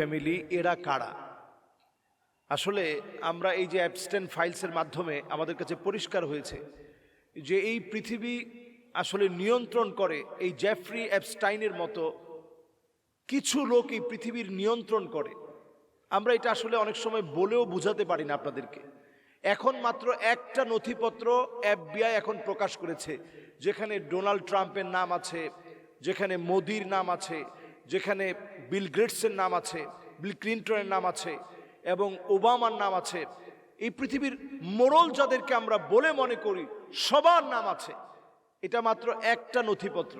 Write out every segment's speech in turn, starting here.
Family এরা কারা? আসলে আমরা এই যে অ্যাবস্টেন ফাইলসের মাধ্যমে আমাদের কাছে পরিষ্কার হয়েছে যে এই পৃথিবী আসলে নিয়ন্ত্রণ করে এই জেফ্রি অ্যাবস্টাইনের মতো কিছু লোক এই পৃথিবীর নিয়ন্ত্রণ করে। আমরা এটা আসলে অনেক সময় বলেও বুঝাতে পারি না আপনাদেরকে। এখন মাত্র একটা নথিপত্র এফবিআই এখন প্রকাশ করেছে, যেখানে ডোনাল্ড ট্রাম্পের নাম আছে, যেখানে মোদির নাম আছে যেখানে বিল গ্রেটসের নাম আছে, বিল ক্লিন্টনের নাম আছে এবং ওবামার নাম আছে, এই পৃথিবীর মোরল যাদেরকে আমরা বলে মনে করি, সবার নাম আছে। এটা মাত্র একটা নথিপত্র।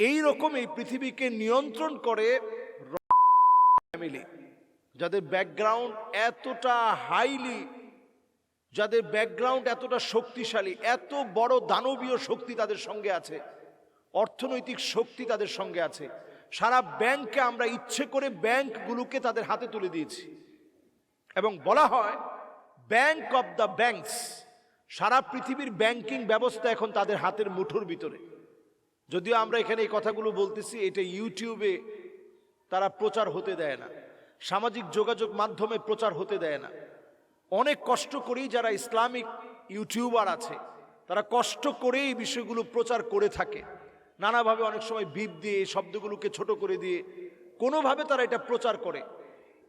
এই রকম এই পৃথিবীকে নিয়ন্ত্রণ করে ফ্যামিলি যাদের ব্যাকগ্রাউন্ড এতটা হাইলি যাদের ব্যাকগ্রাউন্ড এতটা শক্তিশালী, এত বড় দানবীয় শক্তি তাদের সঙ্গে আছে। অর্থনৈতিক শক্তি তাদের সঙ্গে আছে। সারা ব্যাংককে আমরা ইচ্ছে করে ব্যাংকগুলোকে তাদের হাতে তুলে দিয়েছি। এবং বলা হয় ব্যাংক অব দ্য ব্যাংকস সারা পৃথিবীর ব্যাংকিং ব্যবস্থা এখন তাদের হাতের মুঠোর ভিতরে। যদিও আমরা এখানে এই কথাগুলো বলতেছি, এটা ইউটিউবে তারা প্রচার হতে দেয় না। সামাজিক যোগাযোগ মাধ্যমে প্রচার হতে দেয় না। অনেক কষ্ট করেই যারা ইসলামিক ইউটিউবার আছে, তারা কষ্ট করে এই বিষয়গুলো প্রচার করে থাকে। নানাভাবে অনেক সময় বিপ দিয়ে, শব্দগুলোকে ছোট করে দিয়ে, কোনোভাবে তারা এটা প্রচার করে।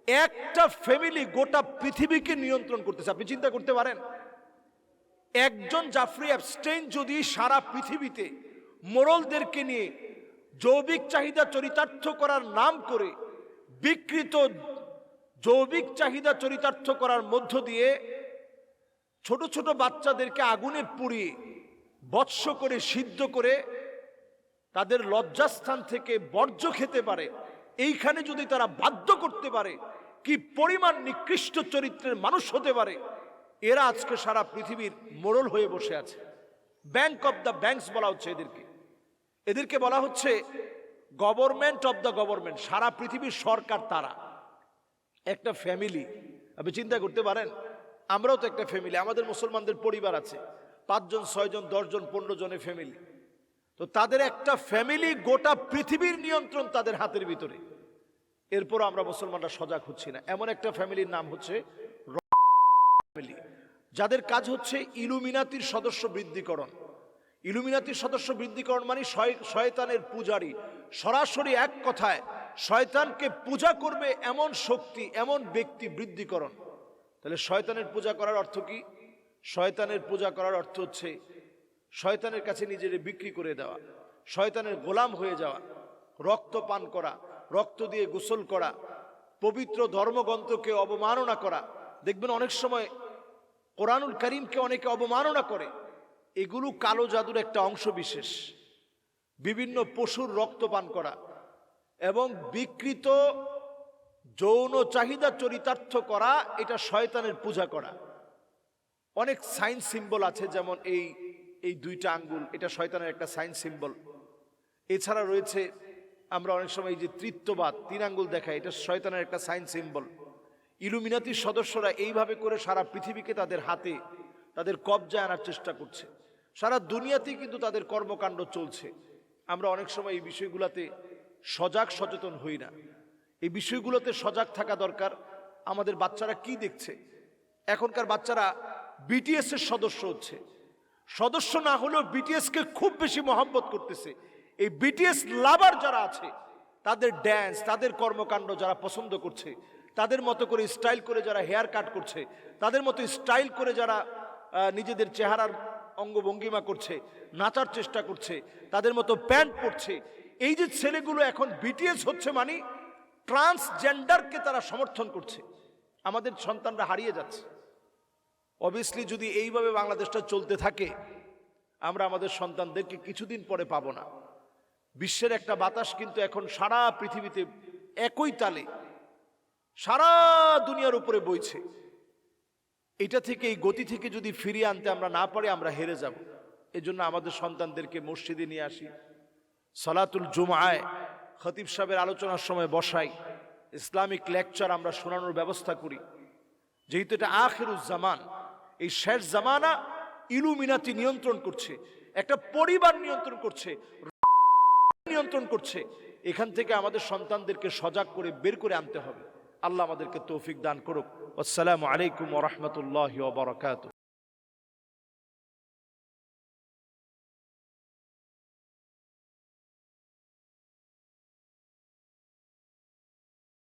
একটা ফ্যামিলি গোটা পৃথিবীকে নিয়ন্ত্রণ করতেছে, আপনি চিন্তা করতে পারেন। একজন জাফরি অ্যাবস্টেইন যদি সারা পৃথিবীতে মোরলদেরকে নিয়ে যৌবিক চাহিদা চরিতার্থ করার নাম করে, বিকৃত যৌবিক চাহিদা চরিতার্থ করার মধ্য দিয়ে ছোট ছোট বাচ্চাদেরকে আগুনে পুড়িয়ে, বৎস করে সিদ্ধ করে তাদের লজ্জাস্থান থেকে বর্জ্য খেতে পারে। এইখানে যদি তারা বাধ্য করতে পারে, কি পরিমাণ নিকৃষ্ট চরিত্রের মানুষ হতে পারে? এরা আজকে সারা পৃথিবীর মোড়ল হয়ে বসে আছে। ব্যাংক অব দ্য ব্যাংকস বলা হচ্ছে এদেরকে। এদেরকে বলা হচ্ছে গভর্নমেন্ট অব দ্য গভর্নমেন্ট সারা পৃথিবীর সরকার তারা। একটা ফ্যামিলি আপনি চিন্তা করতে পারেন, আমরাও তো একটা ফ্যামিলি আমাদের মুসলমানদের পরিবার আছে। পাঁচজন, ছয়জন, দশজন, পনেরো জনের ফ্যামিলি তো তাদের একটা ফ্যামিলি গোটা পৃথিবীর নিয়ন্ত্রণ তাদের হাতের ভিতরে। এরপর আমরা মুসলমানরা সজাগ হচ্ছি না। এমন একটা ফ্যামিলির নাম হচ্ছে ফ্যামিলি যাদের কাজ হচ্ছে ইলুমিনাতির সদস্য বৃদ্ধিকরণ। ইলুমিনাতির সদস্য বৃদ্ধিকরণ মানে শয়- শয়তানের পূজারী। সরাসরি এক কথায়, শয়তানকে পূজা করবে এমন শক্তি, এমন ব্যক্তি বৃদ্ধিকরণ। তাহলে শয়তানের পূজা করার অর্থ কি? শয়তানের পূজা করার অর্থ হচ্ছে শয়তানের কাছে নিজের বিক্রি করে দেওয়া, শয়তানের গোলাম হয়ে যাওয়া রক্ত পান করা, রক্ত দিয়ে গোসল করা, পবিত্র ধর্মগ্রন্থকে অবমাননা করা। দেখবেন অনেক সময় কোরআনুল করিমকে অনেকে অবমাননা করে। এগুলো কালো জাদুর একটা অংশ বিশেষ। বিভিন্ন পশুর রক্ত পান করা এবং বিকৃত যৌন চাহিদা চরিতার্থ করা, এটা শয়তানের পূজা করা। অনেক সাইন সিম্বল আছে, যেমন এই এই দুইটা আঙ্গুল, এটা শয়তানের একটা সাইন সিম্বল এছাড়া রয়েছে, আমরা অনেক সময় যে তৃত্ববাদ, তিন আঙ্গুল দেখা এটা শয়তানের একটা সাইন সিম্বল ইলুমিনাতির সদস্যরা এইভাবে করে সারা পৃথিবীকে তাদের হাতে, তাদের কবজায় আনার চেষ্টা করছে। সারা দুনিয়াতেই কিন্তু তাদের কর্মকাণ্ড চলছে। আমরা অনেক সময় এই বিষয়গুলোতে সজাগ, সচেতন হই না। এই বিষয়গুলোতে সজাগ থাকা দরকার, আমাদের বাচ্চারা কি দেখছে? এখনকার বাচ্চারা বিটিএস এর সদস্য হচ্ছে। সদস্য না হলেও বিটিএস কে খুব বেশি মহব্বত করতেছে। এই বিটিএস লাভার যারা আছে, তাদের ড্যান্স তাদের কর্মকাণ্ড যারা পছন্দ করছে, তাদের মতো করে স্টাইল করে যারা হেয়ার কাট করছে, তাদের মতো স্টাইল করে যারা নিজেদের চেহারার অঙ্গভঙ্গিমা করছে, নাচার চেষ্টা করছে, তাদের মতো প্যান্ট পরছে। এই যে ছেলেগুলো এখন বিটিএস হচ্ছে মানে ট্রান্সজেন্ডারকে তারা সমর্থন করছে। আমাদের সন্তানরা হারিয়ে যাচ্ছে। অবভিয়াসলি যদি এইভাবে বাংলাদেশটা চলতে থাকে, আমরা আমাদের সন্তানদেরকে কিছুদিন পরে পাবো না। বিশ্বের একটা বাতাস কিন্তু এখন সারা পৃথিবীতে একই তালে, সারা দুনিয়ার উপরে বইছে। এটা থেকে, এই গতি থেকে যদি ফিরিয়ে আনতে আমরা না পারি, আমরা হেরে যাব। এজন্য আমাদের সন্তানদেরকে মসজিদে নিয়ে আসি, সলাতুল জুমায় খতিব সাহেবের আলোচনার সময় বসাই, ইসলামিক লেকচার আমরা শোনানোর ব্যবস্থা করি। যেহেতু এটা আখেরুজ্জামান এই শেষ জামানা ইলুমিনাতি নিয়ন্ত্রণ করছে, একটা পরিবার নিয়ন্ত্রণ করছে নিয়ন্ত্রণ করছে। এখান থেকে আমাদের সন্তানদেরকে সজাগ করে বের করে আনতে হবে। আল্লাহ আমাদেরকে তৌফিক দান করুক। আসসালামু আলাইকুম রহমতুল্লাহ বরকাত